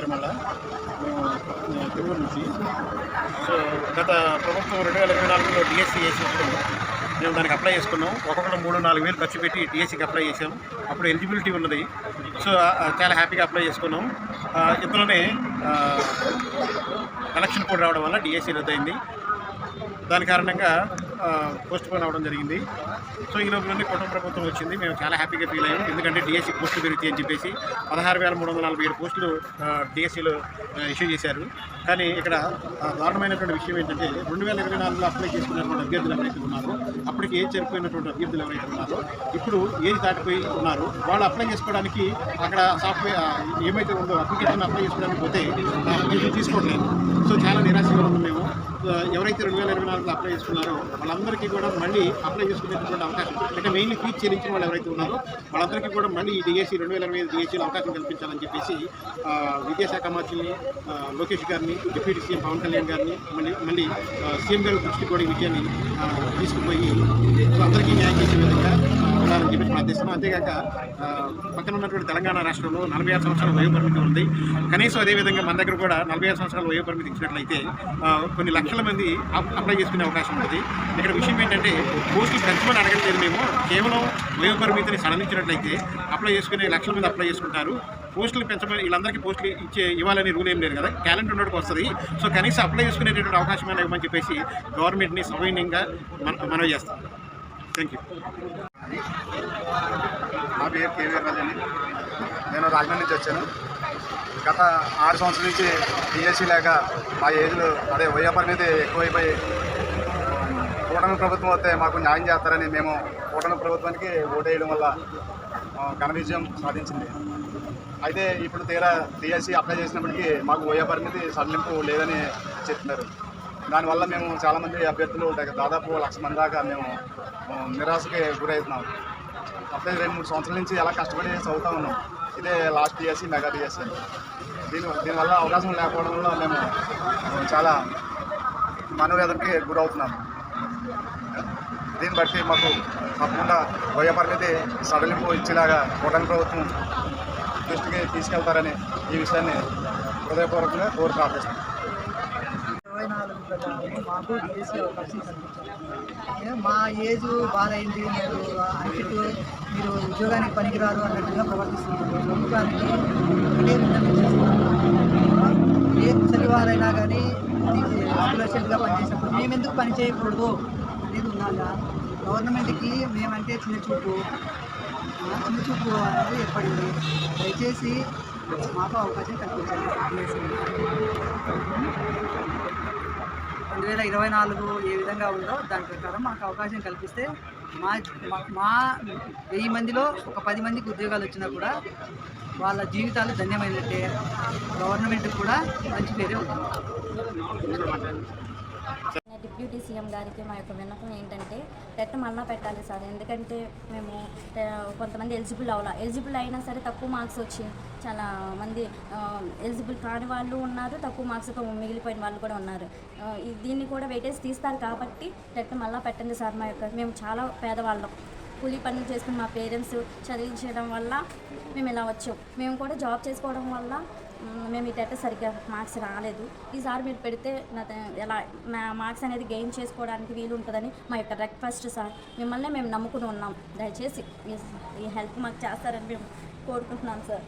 నిర్మల మేము తిరువురు నుంచి. సో గత ప్రభుత్వం రెండు వేల ఇరవై నాలుగులో డిఎస్సి వేసినప్పుడు మేము దానికి అప్లై చేసుకున్నాం. ఒక్కొక్కరు మూడు నాలుగు వేలు ఖర్చు పెట్టి డిఎస్సీకి అప్లై చేసాం అప్పుడు ఎలిజిబిలిటీ ఉన్నది. సో చాలా హ్యాపీగా అప్లై చేసుకున్నాం. ఆ, కలెక్షన్ కూడా కోడ్ రావడం వల్ల డిఎస్సి రద్దయింది దాని కారణంగా పోస్ట్ పోన్ అవ్వడం జరిగింది. సో ఈ లోపలనే కుటుంబ ప్రభుత్వం వచ్చింది. మేము చాలా హ్యాపీగా ఫీల్ అయ్యాము. ఎందుకంటే డిఎస్సి పోస్టులు పెరుగుతాయి అని చెప్పేసి పదహారు వేల మూడు వందల నలభై ఏడు పోస్టులు డిఎస్సిలో ఇష్యూ చేశారు. కానీ ఇక్కడ దారుణమైనటువంటి విషయం ఏంటంటే రెండు వేల ఇరవై నాలుగులో అప్లై చేసుకున్నటువంటి అభ్యర్థులు ఎవరైతే ఉన్నారో అప్పటికి ఏజ్ చనిపోయినటువంటి అభ్యర్థులు ఎవరైతే ఉన్నారో ఇప్పుడు ఏజ్ దాటిపోయి ఉన్నారు వాళ్ళు అప్లై చేసుకోవడానికి అక్కడ సాఫ్ట్వేర్ ఏమైతే ఉందో అప్లికేషన్ అప్లై చేసుకోవడానికి పోతే అప్లికేషన్ తీసుకోవట్లేదు. సో చాలా నిరాశగా ఉన్నాం మేము. ఎవరైతే రెండు వేల ఇరవై నాలుగులో అప్లై చేసుకున్నారో వాళ్ళందరికీ కూడా మళ్ళీ అప్లై చేసుకునేటువంటి అవకాశం అంటే మెయిన్లీ ఫీజు చెల్లించిన వాళ్ళు ఎవరైతే ఉన్నారో వాళ్ళందరికీ కూడా మళ్ళీ ఈ డిఎస్సీ రెండు వేల ఇరవై ఐదు డిఎస్సీలో అవకాశం కల్పించాలని చెప్పేసి విద్యాశాఖ మంత్రిని లోకేష్ గారిని డిప్యూటీ సీఎం పవన్ కళ్యాణ్ గారిని మళ్ళీ మళ్ళీ సీఎం గారి దృష్టి కూడా ఈ విషయాన్ని తీసుకుపోయి అందరికీ న్యాయం చేసే విధంగా ఉండాలని చెప్పి ప్రార్థిస్తున్నాం అంతేగాక పక్కన ఉన్నటువంటి తెలంగాణ రాష్ట్రంలో నలభై ఆరు సంవత్సరాల వయో పరిమితి ఉంది. కనీసం అదేవిధంగా మన దగ్గర కూడా నలభై ఆరు సంవత్సరాల వయో పరిమితి ఇచ్చినట్లయితే కొన్ని లక్షల మంది అప్- అప్లై చేసుకునే అవకాశం ఉంటుంది ఇక్కడ విషయం ఏంటంటే పోస్టులు పెంచమని అడగట్లేదు మేము. కేవలం వయో పరిమితిని సడలించినట్లయితే అప్లై చేసుకునే లక్షల మంది అప్లై చేసుకుంటారు. పోస్టులు పెంచమని వీళ్ళందరికీ పోస్టులు ఇచ్చే ఇవ్వాలని రూల్ ఏం లేదు కదా. క్యాలెండర్ ఉన్నట్టు వస్తుంది. సో కనీసం అప్లై చేసుకునేటటువంటి అవకాశం ఇవ్వమని చెప్పేసి గవర్నమెంట్ని సౌజన్యంగా మన మనవి చేస్తాం. థ్యాంక్ యూ నా పేరు కేవీఆర్ రాజు అండి నేను రాజమండ్రి నుంచి వచ్చాను. గత ఆరు సంవత్సరాల నుంచి డిఎస్సీ లేక మా ఏజ్లో అదే వయో మీద ఎక్కువైపోయి కూటమి ప్రభుత్వం వస్తే మాకు న్యాయం చేస్తారని మేము కూటమి ప్రభుత్వానికి ఓటేయడం వల్ల ఘన విజయం సాధించింది. అయితే ఇప్పుడు తీరా డిఎస్సీ అప్లై చేసినప్పటికీ మాకు వయో మీద సడలింపు లేదని చెప్తున్నారు దానివల్ల మేము చాలామంది అభ్యర్థులు దాదాపు లక్ష మంది దాకా మేము నిరాశకి గురవుతున్నాం. అప్పుడే రెండు మూడు సంవత్సరాల నుంచి ఎలా కష్టపడి చదువుతా ఉన్నాం. ఇదే లాస్ట్ డిఎస్సి మెగా డిఎస్సి దీని దీనివల్ల అవకాశం లేకపోవడం వల్ల మేము చాలా మనోవేదనకి గురవుతున్నాము దీన్ని బట్టి మాకు తప్పకుండా వయ పరిమితి సడలింపు ఇచ్చేలాగా కూటమి ప్రభుత్వం దృష్టికి తీసుకెళ్తారని ఈ విషయాన్ని హృదయపూర్వకంగా కోరి ప్రార్థిస్తున్నాం ప్రకారం మాకు డిఎస్సీ అవకాశం కల్పించారు. మా ఏజ్ బాధైంది మీరు అన్ఫిట్ మీరు ఉద్యోగానికి పనికిరారు అన్నట్టుగా ప్రవర్తిస్తున్నారు. ప్రభుత్వానికి ఒకటే విన్నపం చేస్తున్నాము. ఏ ముసలివారైనా కానీ స్కాలర్షిప్గా పనిచేసినప్పుడు మేము ఎందుకు పని చేయకూడదు అనేది ఉండాలా? గవర్నమెంట్కి మేమంటే చిన్న చూపు. చిన్న చూపు అనేది ఏర్పడింది. దయచేసి మాకు అవకాశం కల్పించాలి రెండు వేల ఇరవై నాలుగు ఏ విధంగా ఉందో దాని ప్రకారం మాకు అవకాశం కల్పిస్తే మా మా- వెయ్యి మందిలో ఒక పది మందికి ఉద్యోగాలు వచ్చినా కూడా వాళ్ళ జీవితాలు ధన్యమైనట్టే. గవర్నమెంట్ కూడా మంచి పేరే ఉంటుంది డిప్యూటీ సీఎం గారికి మా యొక్క విన్నపం ఏంటంటే టెట్ మళ్ళా పెట్టాలి సార్. ఎందుకంటే మేము కొంతమంది ఎలిజిబుల్ అవ్వాల. ఎలిజిబుల్ అయినా సరే తక్కువ మార్క్స్ వచ్చి చాలా మంది ఎలిజిబుల్ కాని వాళ్ళు ఉన్నారు తక్కువ మార్క్స్తో మిగిలిపోయిన వాళ్ళు కూడా ఉన్నారు. దీన్ని కూడా వెయిటేజ్ తీస్తారు కాబట్టి టెట్ మళ్ళా పెట్టండి సార్ మా యొక్క మేము చాలా పేదవాళ్ళం. కూలీ పనులు చేసుకుని మా పేరెంట్స్ చదివించడం వల్ల మేము ఇలా వచ్చాం. మేము కూడా జాబ్ చేసుకోవడం వల్ల మేము ఈ టెట్ సరిగ్గా మార్క్స్ రాలేదు. ఈసారి మీరు పెడితే నా ఎలా మా మార్క్స్ అనేది గెయిన్ చేసుకోవడానికి వీలు ఉంటుందని మా యొక్క రిక్వెస్ట్ సార్. మిమ్మల్ని మేము నమ్ముకుని ఉన్నాం. దయచేసి ఈ- ఈ హెల్ప్ మాకు చేస్తారని మేము కోరుకుంటున్నాం సార్.